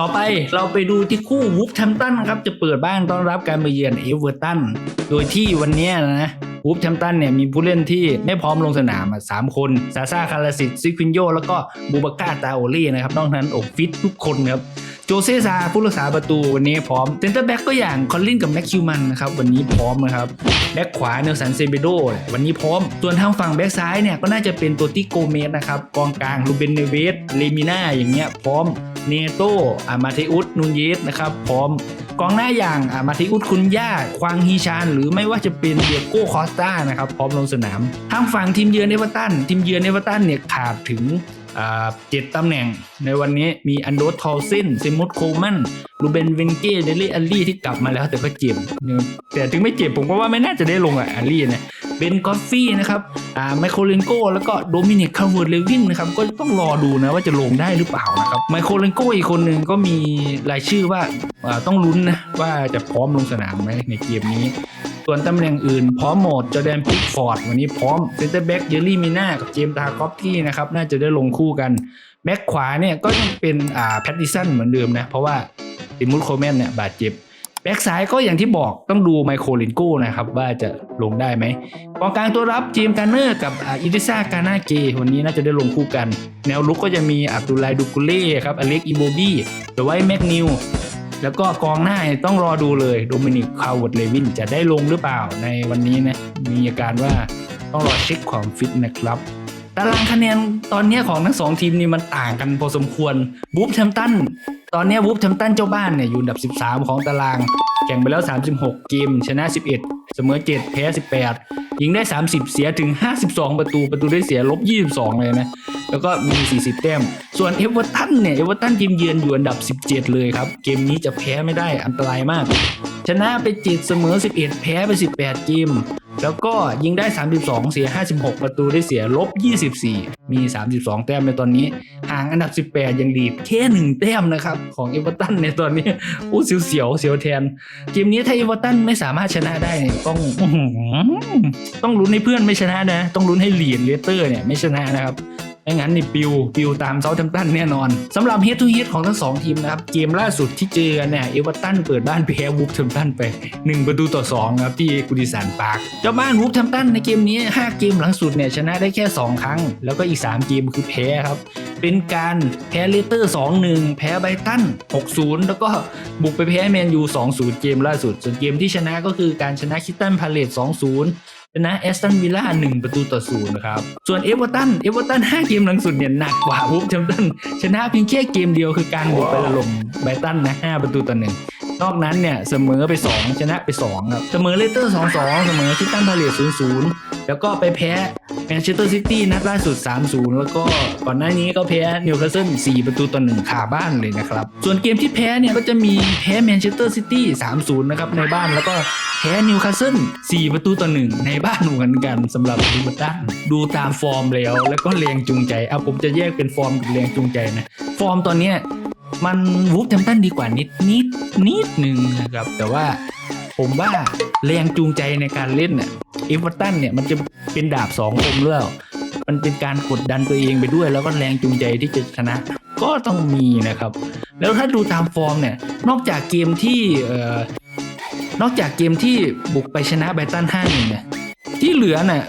ต่อไปเราไปดูที่คู่วูฟแฮมตันครับจะเปิดบ้านต้อนรับการมาเยือนเอเวอร์ตันโดยที่วันนี้นะวูฟแฮมตันเนี่ยมีผู้เล่นที่ไม่พร้อมลงสนามสามคนซาซาคาราสิตซิควินโยแล้วก็บูบาก้าตาโอลี่นะครับนอกนั้นอกฟิตทุกคนครับโจเซซาผู้รักษาประตูวันนี้พร้อมเซนเตอร์แบ็กก็อย่างคอลลินกับแม็กคิวมันนะครับวันนี้พร้อมนะครับแบ็กขวาเนลสันเซเบโดวันนี้พร้อม ส่วนทางฝั่งแบ็กซ้ายเนี่ยก็น่าจะเป็นตัวติโกเมสนะครับกองกลางลูเบนเนเวสเลมิน่าอย่างเงี้ยพร้อม เนโตอามาเทอุสนูนเยสนะครับพร้อมกองหน้าอย่างอามาเทอุสคุณย่าควางฮีชาน หรือไม่ว่าจะเป็นเดียโก้คอสตานะครับพร้อมลงสนามทางฝั่งทีมเยือนเอเวอร์ตันทีมเยือนเอเวอร์ตันเนี่ยขาดถึงเจ็ดตำแหน่งในวันนี้มีอันโดสทอลเซนเซมุตโคลมันลูเบนเวนเก้เดลี่อัลลี่ที่กลับมาแล้วแต่ก็เจ็บแต่ถึงไม่เจ็บผมก็ว่าไม่น่าจะได้ลงอะอัลลี่นะ เบนกอฟฟี่นะครับอ่าไมโครเลนโก้แล้วก็โดมินิกคาร์เวิร์ดเลวินนะครับก็ต้องรอดูนะว่าจะลงได้หรือเปล่านะครับไมโครเลนโก้อีกคนหนึ่งก็มีรายชื่อว่าอ่าต้องลุ้นนะว่าจะพร้อมลงสนามไหมในเกมนี้ ส่วนตำแหน่งอื่นพร้อมหมดจอแดนพิกฟอร์ดวันนี้พร้อมเซนเตอร์แบ็กเยอรี่มิน่ากับเจมส์ตาคอฟที่นะครับน่าจะได้ลงคู่กันแบ็กขวาเนี่ยก็ยังเป็นอ่าแพตติสันเหมือนเดิมนะเพราะว่าติมุตโคแมนเนี่ยบาดเจ็บ แบ็กซ้ายก็อย่างที่บอกต้องดูไมโครลินโก้นะครับ ว่าจะลงได้ไหมกองกลางตัวรับเจมการเนอร์กับอิริซากานาเกวันนี้น่าจะได้ลงคู่กัน แนวลุกก็จะมีอับดุลไลดูกุเล่ครับอเล็กอิโบบี้เดอะไวท์แมกนิวแล้วก็กองหน้าต้องรอดูเลยโดมินิกคาวเวิร์ดเลวินจะได้ลงหรือเปล่าในวันนี้นะมีอาการว่าต้องรอเช็คความฟิตนะครับตารางคะแนนตอนนี้ของทั้งสองทีมนี่มันต่างกันพอสมควรบูฟแชมตัน ตอนนี้วูฟแชมตันเจ้าบ้านเนี่ยอยู่อันดับ 13 ของตาราง แข่งไปแล้ว 36 เกม ชนะ 11 เสมอ 7 แพ้ 18 ยิงได้ 30 เสียถึง 52 ประตู ประตูได้เสียลบ 22 เลยนะ แล้วก็มี 40 แต้มส่วนเอเวอร์ตันเนี่ยเอเวอร์ตันทีมเยือนอยู่อันดับ 17 เลยครับ เกมนี้จะแพ้ไม่ได้อันตรายมาก ชนะไป7เสมอ 11 แพ้ไป 18 เกม แล้วก็ยิงได้ 32 เสีย 56 ประตูได้เสียลบ 24 มี 32 แต้มในตอนนี้ ห่างอันดับ 18 ยังดีแค่หนึ่งแต้มนะครับ ของเอเวอร์ตันในตอนนี้อู้เสียวเสียวเสียวแทน เกมนี้ถ้าเอเวอร์ตันไม่สามารถชนะได้เนี่ยต้องต้องลุ้นให้เพื่อนไม่ชนะนะ ต้องลุ้นให้ลีดเลสเตอร์เนี่ยไม่ชนะนะครับ ไม่งั้นนี่ปิวปิวตามเซาท์แฮมป์ตันแน่นอนสำหรับเฮดทูเฮดของทั้งสองทีมนะครับเกมล่าสุดที่เจอกันเนี่ยเอเวอร์ตันเปิดบ้านแพ้วูฟแฮมป์ตันไป 1 ประตูต่อ2ครับที่กูดิสันปาร์คเจ้าบ้านวูฟแฮมป์ตันในเกมนี้ 5 เกมหลังสุดเนี่ยชนะได้แค่ 2 ครั้ง แล้วก็อีก 3 เกมคือแพ้ครับเป็นการแพ้เลสเตอร์ 2-1 แพ้ไบรตัน 6-0 แล้วก็บุกไปแพ้แมนยู 2-0 เกมล่าสุด ส่วนเกมที่ชนะก็คือการชนะคิตตันพาเลต2-0 ชนะแอสตันวิลล่า1ประตูต่อศูนย์นะครับ ส่วนเอเวอร์ตันเอเวอร์ตัน5เกมหลังสุดเนี่ยหนักกว่าวูฟแชมป์ตันชนะเพียงแค่เกมเดียวคือการบุกไปถล่มไบรตันนะ5ประตูต่อหนึ่งนอกนั้นเนี่ยเสมอไป 2 ชนะไป2ครับเสมอเลสเตอร์2-2 เสมอคิตตันพาเลต0-0 แล้วก็ไปแพ้ แมนเชสเตอร์ซิตี้นัดล่าสุด 3-0 แล้วก็ก่อนหน้านี้ก็แพ้นิวคาสเซิล4ประตูต่อ1ขาบ้านเลยนะครับ ส่วนเกมที่แพ้เนี่ยก็จะมีแพ้แมนเชสเตอร์ซิตี้ 3-0 นะครับในบ้านแล้วก็แพ้นิวคาสเซิล4ประตูต่อหนึ่งในบ้านเหมือนกันสำหรับลิเวอร์ตันดูตามฟอร์มแล้ว แล้วก็แรงจูงใจเอาผมจะแยกเป็นฟอร์มกับแรงจูงใจนะ ฟอร์มตอนเนี้ยมันวูฟแฮมตันดีกว่านิดนิดนิดหนึ่งนะครับ แต่ว่าผมว่าแรงจูงใจในการเล่นเนี่ยเอเวอร์ตันเนี่ยมันจะ เป็นดาบสองคมหรือเปล่ามันเป็นการกดดันตัวเองไปด้วย แล้วก็แรงจูงใจที่จะชนะก็ต้องมีนะครับ แล้วถ้าดูตามฟอร์มเนี่ย นอกจากเกมที่เอ่อนอกจากเกมที่บุกไปชนะไบตัน5 1เนี่ยที่เหลือน่ะ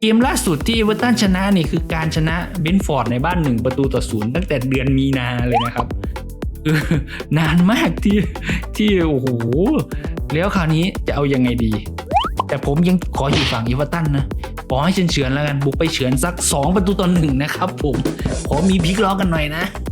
เกมล่าสุดที่เอเวอร์ตันชนะนี่คือการชนะเบนฟอร์ดในบ้าน1ประตูต่อศูนย์ตั้งแต่เดือนมีนาเลยนะครับคือนานมากที่ที่โอ้โหแล้วคราวนี้จะเอายังไงดี แต่ผมยังขออยู่ฝั่งอเวอร์ตันนะ ขอให้เฉือนๆแล้วกันบุกไปเฉือนสัก 2 ประตูต่อหนึ่งนะครับผมขอมีพลิกล้อกันหน่อยนะ